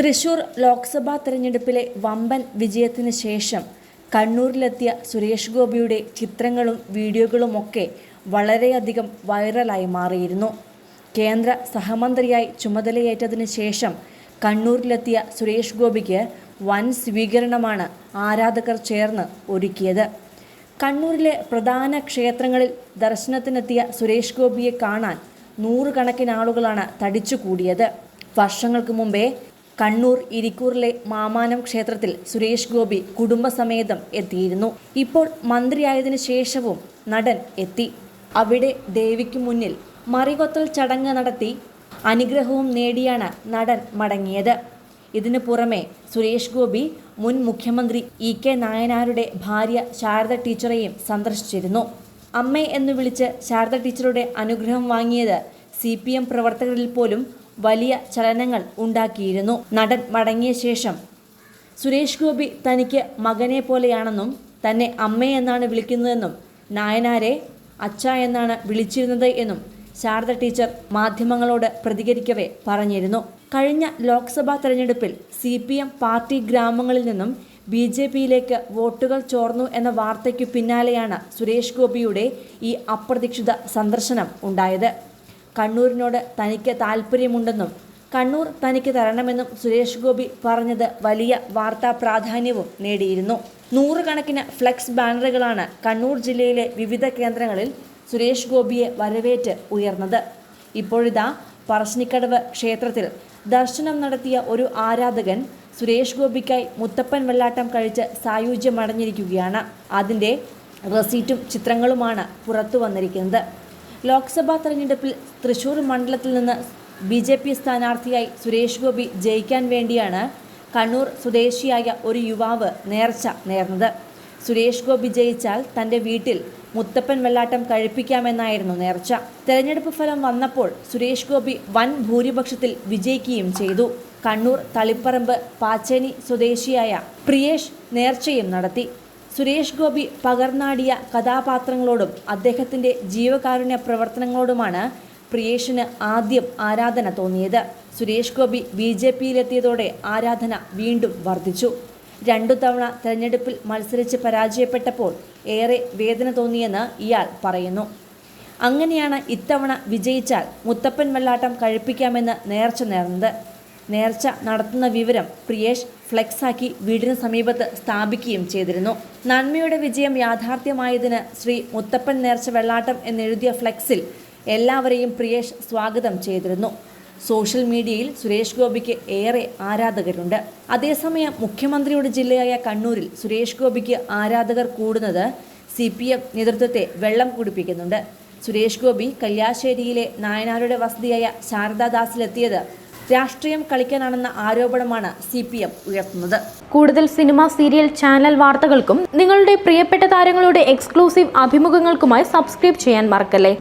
തൃശൂർ ലോക്സഭാ തെരഞ്ഞെടുപ്പിലെ വമ്പൻ വിജയത്തിന് ശേഷം കണ്ണൂരിലെത്തിയ സുരേഷ് ഗോപിയുടെ ചിത്രങ്ങളും വീഡിയോകളുമൊക്കെ വളരെയധികം വൈറലായി മാറിയിരുന്നു. കേന്ദ്ര സഹമന്ത്രിയായി ചുമതലയേറ്റതിന് ശേഷം കണ്ണൂരിലെത്തിയ സുരേഷ് ഗോപിക്ക് വൻ സ്വീകരണമാണ് ആരാധകർ ചേർന്ന് ഒരുക്കിയത്. കണ്ണൂരിലെ പ്രധാന ക്ഷേത്രങ്ങളിൽ ദർശനത്തിനെത്തിയ സുരേഷ് ഗോപിയെ കാണാൻ നൂറുകണക്കിന് ആളുകളാണ് തടിച്ചുകൂടിയത്. വർഷങ്ങൾക്ക് മുമ്പേ കണ്ണൂർ ഇരിക്കൂറിലെ മാമാനം ക്ഷേത്രത്തിൽ സുരേഷ് ഗോപി കുടുംബസമേതം എത്തിയിരുന്നു. ഇപ്പോൾ മന്ത്രിയായതിനു ശേഷവും നടൻ എത്തി. അവിടെ ദേവിക്കു മുന്നിൽ മറികൊത്തൽ ചടങ്ങ് നടത്തി അനുഗ്രഹവും നേടിയാണ് നടൻ മടങ്ങിയത്. ഇതിനു പുറമെ സുരേഷ് ഗോപി മുൻ മുഖ്യമന്ത്രി ഇ കെ നായനാരുടെ ഭാര്യ ശാരദ ടീച്ചറെയും സന്ദർശിച്ചിരുന്നു. അമ്മേ എന്ന് വിളിച്ച് ശാരദ ടീച്ചറുടെ അനുഗ്രഹം വാങ്ങിയത് സി പി എം പ്രവർത്തകരിൽ പോലും വലിയ ചലനങ്ങൾ ഉണ്ടാക്കിയിരുന്നു. നടൻ മടങ്ങിയ ശേഷം സുരേഷ് ഗോപി തനിക്ക് മകനെ പോലെയാണെന്നും തന്നെ അമ്മയെന്നാണ് വിളിക്കുന്നതെന്നും നായനാരെ അച്ഛ എന്നാണ് വിളിച്ചിരുന്നത് എന്നും ശാരദ ടീച്ചർ മാധ്യമങ്ങളോട് പ്രതികരിക്കവേ പറഞ്ഞിരുന്നു. കഴിഞ്ഞ ലോക്സഭാ തെരഞ്ഞെടുപ്പിൽ സി പി എം പാർട്ടി ഗ്രാമങ്ങളിൽ നിന്നും ബി ജെ പിയിലേക്ക് വോട്ടുകൾ ചോർന്നു എന്ന വാർത്തയ്ക്കു പിന്നാലെയാണ് സുരേഷ് ഗോപിയുടെ ഈ അപ്രതീക്ഷിത സന്ദർശനം ഉണ്ടായത്. കണ്ണൂരിനോട് തനിക്ക് താല്പര്യമുണ്ടെന്നും കണ്ണൂർ തനിക്ക് തരണമെന്നും സുരേഷ് ഗോപി പറഞ്ഞത് വലിയ വാർത്താ പ്രാധാന്യവും നേടിയിരുന്നു. നൂറുകണക്കിന് ഫ്ലെക്സ് ബാനറുകളാണ് കണ്ണൂർ ജില്ലയിലെ വിവിധ കേന്ദ്രങ്ങളിൽ സുരേഷ് ഗോപിയെ വരവേറ്റ് ഉയർന്നത്. ഇപ്പോഴിതാ പറശ്ശിനിക്കടവ് ക്ഷേത്രത്തിൽ ദർശനം നടത്തിയ ഒരു ആരാധകൻ സുരേഷ് ഗോപിക്കായി മുത്തപ്പൻ വെള്ളാട്ടം കഴിച്ച് സായുജ്യമടഞ്ഞിരിക്കുകയാണ്. അതിന്റെ റെസീറ്റും ചിത്രങ്ങളുമാണ് പുറത്തു വന്നിരിക്കുന്നത്. ലോക്സഭാ തെരഞ്ഞെടുപ്പിൽ തൃശൂർ മണ്ഡലത്തിൽ നിന്ന് ബി ജെ പി സ്ഥാനാർത്ഥിയായി സുരേഷ് ഗോപി ജയിക്കാൻ വേണ്ടിയാണ് കണ്ണൂർ സ്വദേശിയായ ഒരു യുവാവ് നേർച്ച നേർന്നത്. സുരേഷ് ഗോപി ജയിച്ചാൽ തന്റെ വീട്ടിൽ മുത്തപ്പൻ വെള്ളാട്ടം കഴിപ്പിക്കാമെന്നായിരുന്നു നേർച്ച. തെരഞ്ഞെടുപ്പ് ഫലം വന്നപ്പോൾ സുരേഷ് ഗോപി വൻ ഭൂരിപക്ഷത്തിൽ വിജയിക്കുകയും ചെയ്തു. കണ്ണൂർ തളിപ്പറമ്പ് പാച്ചേനി സ്വദേശിയായ പ്രിയേഷ് നേർച്ചയും നടത്തി. സുരേഷ് ഗോപി പകർന്നാടിയ കഥാപാത്രങ്ങളോടും അദ്ദേഹത്തിന്റെ ജീവകാരുണ്യ പ്രവർത്തനങ്ങളോടുമാണ് പ്രിയേഷിന് ആദ്യം ആരാധന തോന്നിയത്. സുരേഷ് ഗോപി ബി ജെ പിയിലെത്തിയതോടെ ആരാധന വീണ്ടും വർദ്ധിച്ചു. രണ്ടു തവണ തെരഞ്ഞെടുപ്പിൽ മത്സരിച്ച് പരാജയപ്പെട്ടപ്പോൾ ഏറെ വേദന തോന്നിയെന്ന് ഇയാൾ പറയുന്നു. അങ്ങനെയാണ് ഇത്തവണ വിജയിച്ചാൽ മുത്തപ്പൻ വെള്ളാട്ടം കഴിപ്പിക്കാമെന്ന് നേർച്ച നേർന്നത്. നേർച്ച നടത്തുന്ന വിവരം പ്രിയേഷ് ഫ്ലെക്സാക്കി വീടിന് സമീപത്ത് സ്ഥാപിക്കുകയും ചെയ്തിരുന്നു. നന്മയുടെ വിജയം യാഥാർത്ഥ്യമായതിന് ശ്രീ മുത്തപ്പൻ നേർച്ച വെള്ളാട്ടം എന്നെഴുതിയ ഫ്ലെക്സിൽ എല്ലാവരെയും പ്രിയേഷ് സ്വാഗതം ചെയ്തിരുന്നു. സോഷ്യൽ മീഡിയയിൽ സുരേഷ് ഗോപിക്ക് ഏറെ ആരാധകരുണ്ട്. അതേസമയം മുഖ്യമന്ത്രിയുടെ ജില്ലയായ കണ്ണൂരിൽ സുരേഷ് ഗോപിക്ക് ആരാധകർ കൂടുന്നത് സി പി എം നേതൃത്വത്തെ വെള്ളം കുടിപ്പിക്കുന്നുണ്ട്. സുരേഷ് ഗോപി കല്യാശ്ശേരിയിലെ നായനാരുടെ വസതിയായ ശാരദാദാസിലെത്തിയത് രാഷ്ട്രീയം കളിക്കാനാണെന്ന ആരോപണമാണ് സി പി എം ഉയർത്തുന്നത്. കൂടുതൽ സിനിമ സീരിയൽ ചാനൽ വാർത്തകൾക്കും നിങ്ങളുടെ പ്രിയപ്പെട്ട താരങ്ങളുടെ എക്സ്ക്ലൂസീവ് അഭിമുഖങ്ങൾക്കുമായി സബ്സ്ക്രൈബ് ചെയ്യാൻ മറക്കല്ലേ?